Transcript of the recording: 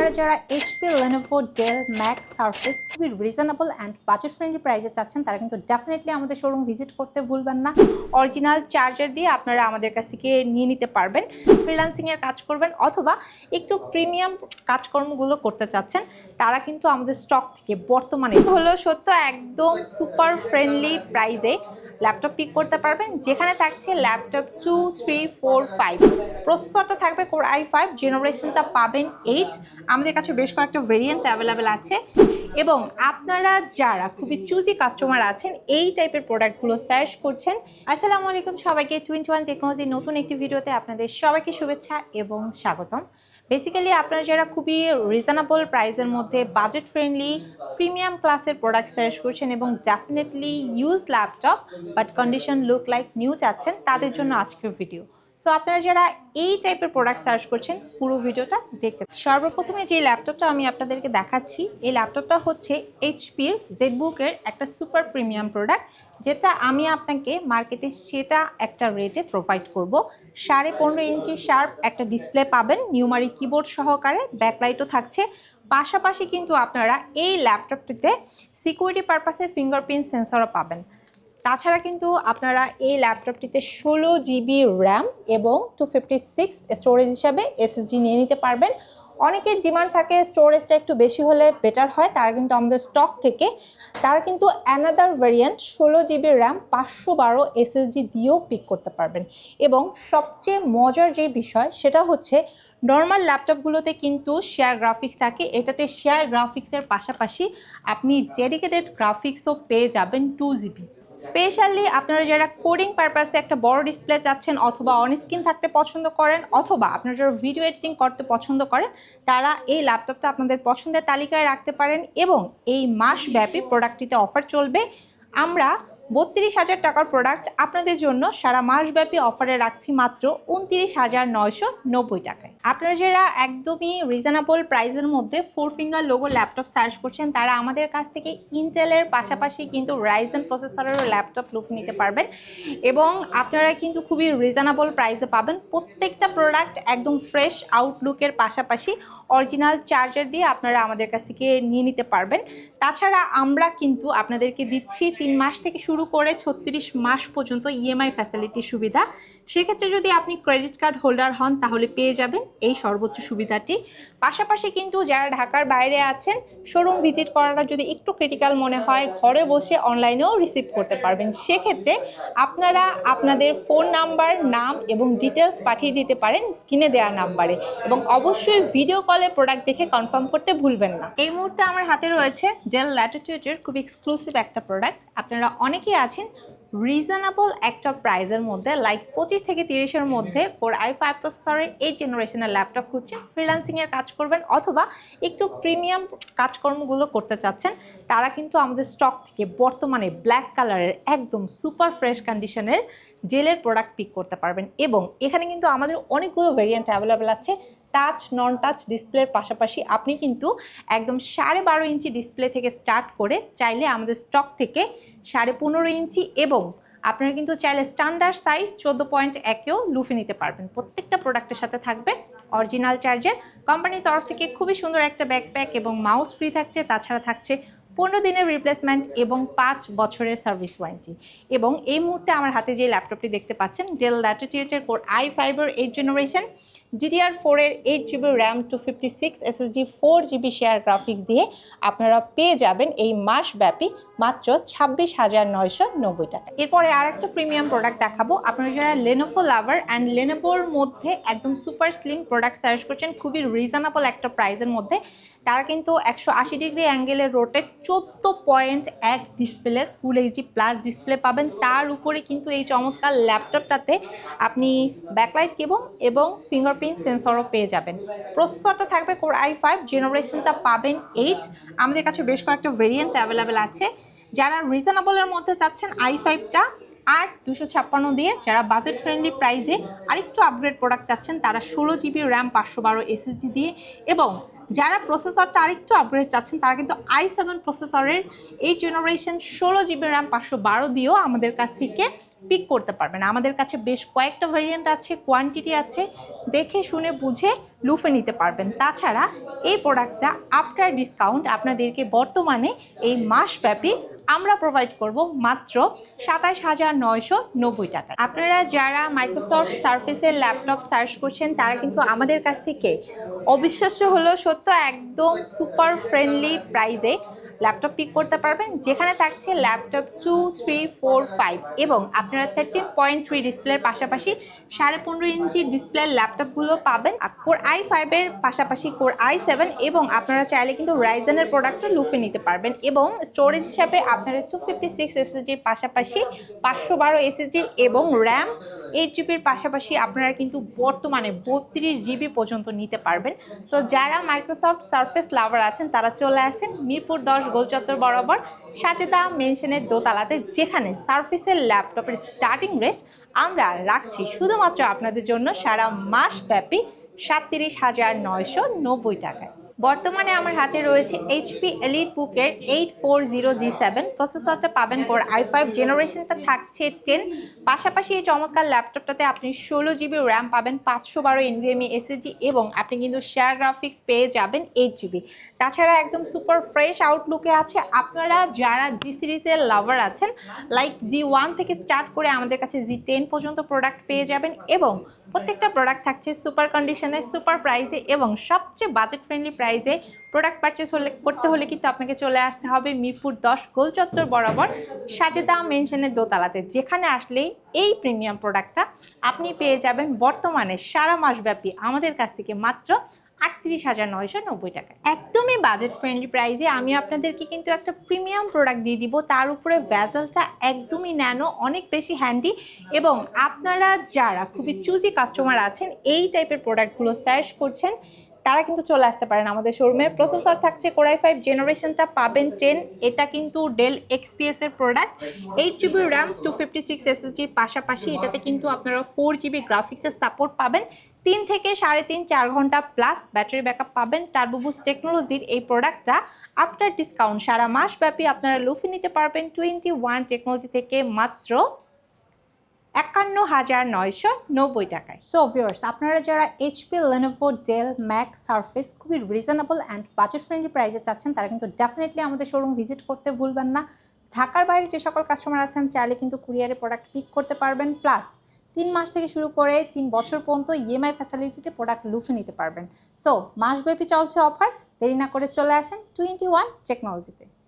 আপনারা যারা HP Lenovo Dell Mac Surface খুবই রিজনেবল অ্যান্ড বাজেট ফ্রেন্ডলি প্রাইসে চাচ্ছেন, তারা কিন্তু ডেফিনেটলি আমাদের শোরুম ভিজিট করতে ভুলবেন না। অরিজিনাল চার্জার দিয়ে আপনারা আমাদের কাছ থেকে নিয়ে নিতে পারবেন। ফ্রিলান্সিংয়ের কাজ করবেন অথবা একটু প্রিমিয়াম কাজকর্মগুলো করতে চাচ্ছেন, তারা কিন্তু আমাদের স্টক থেকে বর্তমানে হলো সত্য একদম সুপার ফ্রেন্ডলি প্রাইসে ল্যাপটপ পিক করতে পারবেন, যেখানে থাকছে laptop two three four five প্রসেসরটা থাকবে কোর আই ফাইভ জেনারেশনটা পাবেন এইট আমাদের কাছে বেশ কয়েকটা ভেরিয়েন্ট অ্যাভেলেবেল আছে। এবং আপনারা যারা খুবই চুজি কাস্টমার আছেন, এই টাইপের প্রোডাক্টগুলো সার্চ করছেন, আসসালামু আলাইকুম সবাইকে। টোয়েন্টি ওয়ান টেকনোলজি নতুন একটি ভিডিওতে আপনাদের সবাইকে শুভেচ্ছা এবং স্বাগতম। বেসিক্যালি আপনারা যারা খুবই রিজনেবল প্রাইসের মধ্যে বাজেট ফ্রেন্ডলি প্রিমিয়াম ক্লাসের প্রোডাক্ট সার্চ করছেন এবং definitely use laptop but condition look like new চাচ্ছেন, তাদের জন্য আজকের ভিডিও সো আপনারা যারা এই টাইপের প্রোডাক্ট সার্চ করছেন, পুরো ভিডিওটা দেখতে সর্বপ্রথমে যে ল্যাপটপটা আমি আপনাদেরকে দেখাচ্ছি, এই ল্যাপটপটা হচ্ছে এইচপির জেডবুকের একটা সুপার প্রিমিয়াম প্রোডাক্ট যেটা আমি আপনাকে মার্কেটে সেটা একটা রেটে প্রোভাইড করব। সাড়ে পনেরো ইঞ্চি শার্প একটা ডিসপ্লে পাবেন নিউমারি কিবোর্ড সহকারে ব্যাকলাইটও থাকছে। পাশাপাশি কিন্তু আপনারা এই ল্যাপটপটিতে সিকিউরিটি পারপাসে ফিঙ্গারপ্রিন্ট সেন্সরও পাবেন। তাছাড়া কিন্তু আপনারা এই ল্যাপটপটিতে ষোলো জিবি র্যাম এবং টু ফিফটি সিক্স স্টোরেজ হিসাবে এসএসডি নিয়ে নিতে পারবেন। অনেকের ডিমান্ড থাকে স্টোরেজটা একটু বেশি হলে বেটার হয়, তারা কিন্তু আমাদের স্টক থেকে। তারা কিন্তু অ্যানাদার ভেরিয়েন্ট ষোলো জিবি র্যাম পাঁচশো বারো এসএসডি দিয়েও পিক করতে পারবেন। এবং সবচেয়ে মজার যে বিষয়, সেটা হচ্ছে নর্মাল ল্যাপটপগুলোতে কিন্তু শেয়ার গ্রাফিক্স থাকে। এটাতে শেয়ার গ্রাফিক্সের পাশাপাশি আপনি ডেডিকেটেড গ্রাফিক্সও পেয়ে যাবেন টু জিবি। স্পেশালি আপনারা যারা কোডিং পারপাসে একটা বড় ডিসপ্লে চাচ্ছেন অথবা অন স্ক্রিন থাকতে পছন্দ করেন অথবা আপনারা যারা ভিডিও এডিটিং করতে পছন্দ করেন, তারা এই ল্যাপটপটা আপনাদের পছন্দের তালিকায় রাখতে পারেন এবং এই মাসব্যাপী প্রোডাক্টটিতে অফার চলবে। আমরা বত্রিশ হাজার টাকার প্রোডাক্ট আপনাদের জন্য সারা মাসব্যাপী অফারে রাখছি মাত্র উনত্রিশ হাজার নয়শো নব্বই টাকায়। আপনারা যারা একদমই রিজনেবল প্রাইসের মধ্যে four finger logo laptop search করছেন, তারা আমাদের কাছ থেকে ইন্টেলের পাশাপাশি কিন্তু রাইজেন প্রসেসরেরও ল্যাপটপ লুফ নিতে পারবেন। এবং আপনারা কিন্তু খুবই রিজনেবল প্রাইসে পাবেন। প্রত্যেকটা প্রোডাক্ট একদম ফ্রেশ আউটলুকের পাশাপাশি অরিজিনাল চার্জার দিয়ে আপনারা আমাদের কাছ থেকে নিয়ে নিতে পারবেন। তাছাড়া আমরা কিন্তু আপনাদেরকে দিচ্ছি তিন মাস থেকে শুরু করে ছত্রিশ মাস পর্যন্ত ইএমআই ফ্যাসিলিটির সুবিধা। সেক্ষেত্রে যদি আপনি ক্রেডিট কার্ড হোল্ডার হন, তাহলে পেয়ে যাবেন। এই সর্বোচ্চ সুবিধাটি। পাশাপাশি কিন্তু যারা ঢাকার বাইরে আছেন শোরুম ভিজিট করাটা যদি একটু ক্রিটিক্যাল মনে হয়, ঘরে বসে অনলাইনেও রিসিভ করতে পারবেন। সেক্ষেত্রে আপনারা আপনাদের ফোন নাম্বার নাম এবং ডিটেলস পাঠিয়ে দিতে পারেন স্ক্রিনে দেওয়া নাম্বারে এবং অবশ্যই ভিডিও কলে প্রোডাক্ট দেখে কনফার্ম করতে ভুলবেন না। এই মুহূর্তে আমার হাতে রয়েছে জেল ল্যাটিটিউডের খুব এক্সক্লুসিভ একটা প্রোডাক্ট আপনারা অনেকেই আছেন রিজনেবল একটা প্রাইসের মধ্যে লাইক পঁচিশ থেকে তিরিশের মধ্যে ওর আই ফাইভ প্রসেসরের এই জেনারেশনের ল্যাপটপ খুঁজছেন ফ্রিল্যান্সিংয়ের কাজ করবেন, অথবা একটু প্রিমিয়াম কাজকর্মগুলো করতে চাচ্ছেন, তারা কিন্তু আমাদের স্টক থেকে বর্তমানে ব্ল্যাক কালারের একদম সুপার ফ্রেশ কন্ডিশনের জেলের প্রোডাক্ট পিক করতে পারবেন। এবং এখানে কিন্তু আমাদের অনেকগুলো ভেরিয়েন্ট অ্যাভেলেবেল আছে টাচ নন টাচ ডিসপ্লের পাশাপাশি আপনি কিন্তু একদম সাড়ে বারো ইঞ্চি ডিসপ্লে থেকে স্টার্ট করে চাইলে আমাদের স্টক থেকে সাড়ে পনেরো ইঞ্চি এবং আপনারা কিন্তু চাইলে স্ট্যান্ডার্ড সাইজ চোদ্দ পয়েন্ট একেও লুফে নিতে পারবেন। প্রত্যেকটা প্রোডাক্টের সাথে থাকবে অরিজিনাল চার্জার কোম্পানির তরফ থেকে খুবই সুন্দর একটা ব্যাকপ্যাক এবং মাউস ফ্রি থাকছে, তাছাড়া থাকছে পনেরো দিনের রিপ্লেসমেন্ট এবং পাঁচ বছরের সার্ভিস ওয়ারেন্টি এবং এই মুহূর্তে আমার হাতে যে ল্যাপটপটি দেখতে পাচ্ছেন Dell ল্যাটিটিউডের core I five eight generation DDR ফোরের eight GB RAM two fifty six SSD four GB share graphics দিয়ে আপনারা পেয়ে যাবেন এই মাসব্যাপী মাত্র ছাব্বিশ হাজার নয়শো নব্বই টাকা। এরপরে আর একটা প্রিমিয়াম প্রোডাক্ট দেখাবো। আপনারা যারা লেনোভো লাভার অ্যান্ড লেনোভোর মধ্যে একদম সুপার স্লিম প্রোডাক্ট সার্চ করছেন, খুবই রিজনেবল একটা প্রাইসের মধ্যে, তারা কিন্তু একশো আশি ডিগ্রি অ্যাঙ্গেলের রোটে চোদ্দ পয়েন্ট এক ডিসপ্লের ফুল এইচডি প্লাস ডিসপ্লে পাবেন। তার উপরে কিন্তু এই চমৎকার ল্যাপটপটাতে আপনি ব্যাকলাইট কেবল এবং ফিঙ্গারপ্রিন্ট সেন্সরও পেয়ে যাবেন। প্রসেসরটা থাকবে কোর আই ফাইভ জেনারেশনটা পাবেন এইট আমাদের কাছে বেশ কয়েকটা ভেরিয়েন্ট অ্যাভেলেবেল আছে। যারা রিজনেবলের মধ্যে চাচ্ছেন আই ফাইভটা আর দুশো ছাপ্পান্ন দিয়ে যারা বাজেট ফ্রেন্ডলি প্রাইসে আরেকটু আপগ্রেড প্রোডাক্ট চাচ্ছেন, তারা ষোলো জিবি র্যাম পাঁচশো বারো এসএসডি দিয়ে এবং যারা প্রসেসরটা আরেকটু আপগ্রেড চাচ্ছেন, তারা কিন্তু আই সেভেন প্রসেসরের এই জেনারেশন ষোলো জিবি র্যাম পাঁচশো বারো দিয়েও আমাদের কাছ থেকে পিক করতে পারবেন। আমাদের কাছে বেশ কয়েকটা ভেরিয়েন্ট আছে কোয়ান্টিটি আছে, দেখে শুনে বুঝে লুফে নিতে পারবেন। তাছাড়া এই প্রোডাক্টটা আফটার ডিসকাউন্ট আপনাদেরকে বর্তমানে এই মাসব্যাপী আমরা প্রোভাইড করব মাত্র সাতাশ হাজার নয়শো নব্বই টাকা। আপনারা যারা মাইক্রোসফট সার্ফেসের ল্যাপটপ সার্চ করছেন, তারা কিন্তু আমাদের কাছ থেকে অবিশ্বাস্য হলো সত্য, একদম সুপার ফ্রেন্ডলি প্রাইজে ল্যাপটপ পিক করতে পারবেন, যেখানে থাকছে laptop two three four five এবং আপনারা থার্টিন পয়েন্ট থ্রি ডিসপ্লের পাশাপাশি সাড়ে পনেরো ইঞ্চি ডিসপ্লের ল্যাপটপগুলো পাবেন। কোর আই ফাইভের পাশাপাশি কোর আই সেভেন এবং আপনারা চাইলে কিন্তু রাইজেনের প্রোডাক্টও লুফে নিতে পারবেন এবং স্টোরেজ হিসাবে আপনারা টু ফিফটি সিক্স এসএসডির পাশাপাশি পাঁচশো বারো এসএসডি এবং র্যাম এইট জিবির পাশাপাশি আপনারা কিন্তু বর্তমানে বত্রিশ জিবি পর্যন্ত নিতে পারবেন। সো যারা মাইক্রোসফট সার্ফেস লাভার আছেন, তারা চলে আসেন মিরপুর দশ গোলচত্বর বরাবর সাথেদা মেনশনের দোতলাতে, যেখানে সার্ফিসের ল্যাপটপের স্টার্টিং রেট আমরা রাখছি শুধুমাত্র আপনাদের জন্য সারা মাস ব্যাপী সাতত্রিশ হাজার নয়শো নব্বই টাকায়। বর্তমানে আমার হাতে রয়েছে এইচপি এলিট বুকের eight four zero G seven প্রসেসরটা পাবেন কোর আই ফাইভ জেনারেশনটা থাকছে টেন পাশাপাশি এই চমৎকার ল্যাপটপটাতে আপনি ষোলো জিবি র্যাম পাবেন, পাঁচশো বারো এনভিএমই এসএসডি এবং আপনি কিন্তু শেয়ার গ্রাফিক্স পেয়ে যাবেন এইট জিবি তাছাড়া একদম সুপার ফ্রেশ আউটলুকে আছে। আপনারা যারা জি সিরিজের লাভার আছেন লাইক জি ওয়ান থেকে স্টার্ট করে আমাদের কাছে জি টেন পর্যন্ত প্রোডাক্ট পেয়ে যাবেন এবং প্রত্যেকটা প্রোডাক্ট থাকছে সুপার কন্ডিশনে সুপার প্রাইসে এবং সবচেয়ে বাজেট ফ্রেন্ডলি প্রাইসে প্রোডাক্ট পারচেস হলে, করতে হলে কিন্তু আপনাকে চলে আসতে হবে মিরপুর দশ গোল চত্বর বরাবর সাজেদা মেনশনের দোতলাতে। যেখানে আসলেই এই প্রিমিয়াম প্রোডাক্টটা আপনি পেয়ে যাবেন বর্তমানে সারা মাসব্যাপী আমাদের কাছ থেকে মাত্র আটত্রিশ হাজার নয়শো নব্বই টাকা। একদমই বাজেট ফ্রেন্ডলি প্রাইসে আমি আপনাদেরকে কিন্তু একটা প্রিমিয়াম প্রোডাক্ট দিয়ে দিব। তার উপরে ভ্যাজেলটা একদমই ন্যানো, অনেক বেশি হ্যান্ডি এবং আপনারা যারা খুবই চুজি কাস্টমার আছেন, এই টাইপের প্রোডাক্টগুলো সার্চ করছেন তারা কিন্তু চলে আসতে পারেন আমাদের শোরুমে প্রসেসর থাকছে কোরাই ফাইভ জেনারেশনটা পাবেন টেন এটা কিন্তু ডেল এক্সপিএস এর product eight GB RAM two fifty six এসএসডির পাশাপাশি এটাতে কিন্তু আপনারা ফোর জিবি গ্রাফিক্সের সাপোর্ট পাবেন। তিন থেকে সাড়ে তিন চার ঘণ্টা প্লাস ব্যাটারি ব্যাকআপ পাবেন। টার্বোবুস টেকনোলজির এই প্রোডাক্টটা আফটার ডিসকাউন্ট সারা মাস ব্যাপী আপনারা লুফে নিতে পারবেন। টোয়েন্টি ওয়ান টেকনোলজি থেকে মাত্র একান্ন হাজার নয়শো নব্বই টাকায়। সো ভিউয়ার্স আপনারা যারা HP Lenovo Dell Mac Surface খুবই রিজনেবল অ্যান্ড বাজেট ফ্রেন্ডলি প্রাইসে চাচ্ছেন, তারা কিন্তু ডেফিনেটলি আমাদের শোরুম ভিজিট করতে ভুলবেন না। ঢাকার বাইরে যে সকল কাস্টমার আছেন, চাইলে কিন্তু কুরিয়ারে প্রোডাক্ট পিক করতে পারবেন। প্লাস তিন মাস থেকে শুরু করে তিন বছর পর্যন্ত ইএমআই ফ্যাসিলিটিতে প্রোডাক্ট লুফে নিতে পারবেন। সো মাসব্যাপী চলছে অফার দেরি না করে চলে আসেন টোয়েন্টি ওয়ান টেকনোলজিতে